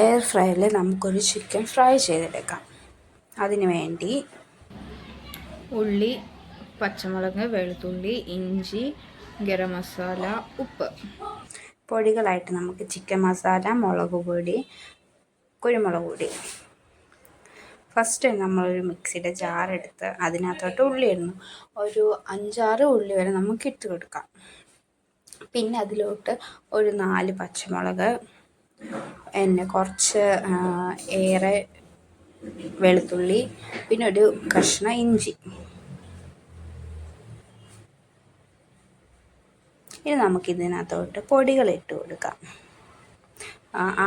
Air ഫ്രയറിൽ നമുക്കൊരു chicken fry ചെയ്തെടുക്കാം. അതിന് വേണ്ടി ഉള്ളി പച്ചമുളക് വെളുത്തുള്ളി ഇഞ്ചി ഗരം മസാല ഉപ്പ്. പൊടികളായിട്ട് നമുക്ക് ചിക്കൻ മസാല മുളക് പൊടി കുരുമുളക് പൊടി. ഫസ്റ്റ് നമ്മളൊരു മിക്സിയുടെ ജാറെടുത്ത് അതിനകത്തോട്ട് ഉള്ളി ഇടുന്നു ഒരു അഞ്ചാറ് ഉള്ളി വരെ നമുക്ക് ഇട്ട് കൊടുക്കാം. പിന്നെ അതിലോട്ട് ഒരു നാല് പച്ചമുളക് പിന്നെ കുറച്ച് ഏറെ വെളുത്തുള്ളി പിന്നെ ഒരു കഷ്ണം ഇഞ്ചി. ഇനി നമുക്കിതിനകത്തോട്ട് പൊടികൾ ഇട്ട് കൊടുക്കാം.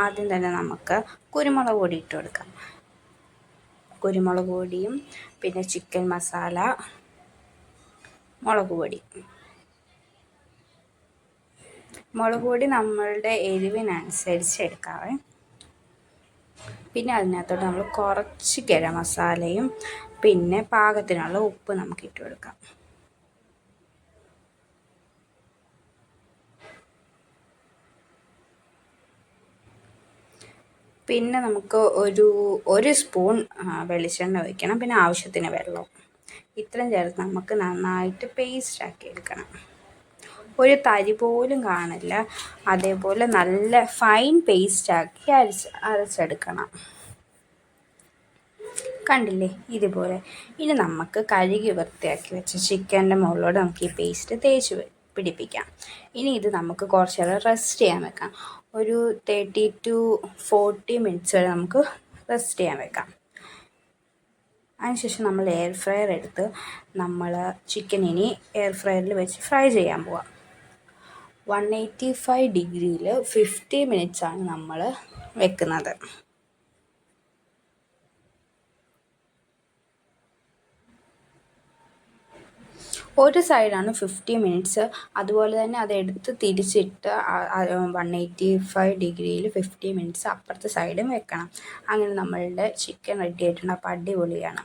ആദ്യം തന്നെ നമുക്ക് കുരുമുളക് പൊടി ഇട്ട് കൊടുക്കാം. കുരുമുളക് പൊടിയും പിന്നെ ചിക്കൻ മസാല മുളക് പൊടി. മുളക് പൊടി നമ്മളുടെ എരിവിനനുസരിച്ച് എടുക്കാവേ. പിന്നെ അതിനകത്തോട്ട് നമ്മൾ കുറച്ച് ഗരം മസാലയും പിന്നെ പാകത്തിനുള്ള ഉപ്പ് നമുക്ക് ഇട്ട് കൊടുക്കാം. പിന്നെ നമുക്ക് ഒരു ഒരു സ്പൂൺ വെളിച്ചെണ്ണ ഒഴിക്കണം. പിന്നെ ആവശ്യത്തിന് വെള്ളം. ഇത്രയും ചേർത്ത് നമുക്ക് നന്നായിട്ട് പേസ്റ്റ് ആക്കി എടുക്കണം. ഒരു തരി പോലും കാണില്ല. അതേപോലെ നല്ല ഫൈൻ പേസ്റ്റ് ആക്കി അരച്ച് അരച്ചെടുക്കണം. കണ്ടില്ലേ? ഇതുപോലെ. ഇനി നമുക്ക് കഴുകി വൃത്തിയാക്കി വെച്ച ചിക്കന്റെ മുകളിലൂടെ നമുക്ക് ഈ പേസ്റ്റ് തേച്ച് പിടിപ്പിക്കാം. ഇനി ഇത് നമുക്ക് കുറച്ച് നേരം റെസ്റ്റ് ചെയ്യാൻ വെക്കാം. ഒരു തേർട്ടി ടു ഫോർട്ടി മിനിറ്റ്സ് വരെ നമുക്ക് റെസ്റ്റ് ചെയ്യാൻ വെക്കാം. അതിനുശേഷം നമ്മൾ എയർ ഫ്രയർ എടുത്ത് നമ്മൾ ചിക്കൻ ഇനി എയർ ഫ്രയറിൽ വെച്ച് ഫ്രൈ ചെയ്യാൻ പോവാം. വൺ എയ്റ്റി ഫൈവ് ഡിഗ്രിയിൽ ഫിഫ്റ്റി മിനിറ്റ്സാണ് നമ്മൾ വെക്കുന്നത്. ഒരു സൈഡാണ് ഫിഫ്റ്റി മിനിറ്റ്സ്. അതുപോലെ തന്നെ അതെടുത്ത് തിരിച്ചിട്ട് വൺ എയ്റ്റി ഫൈവ് ഡിഗ്രിയിൽ ഫിഫ്റ്റി മിനിറ്റ്സ് അപ്പുറത്തെ സൈഡും വെക്കണം. അങ്ങനെ നമ്മളുടെ ചിക്കൻ റെഡി ആയിട്ടുണ്ട്. അപ്പോൾ അടിപൊളിയാണ്.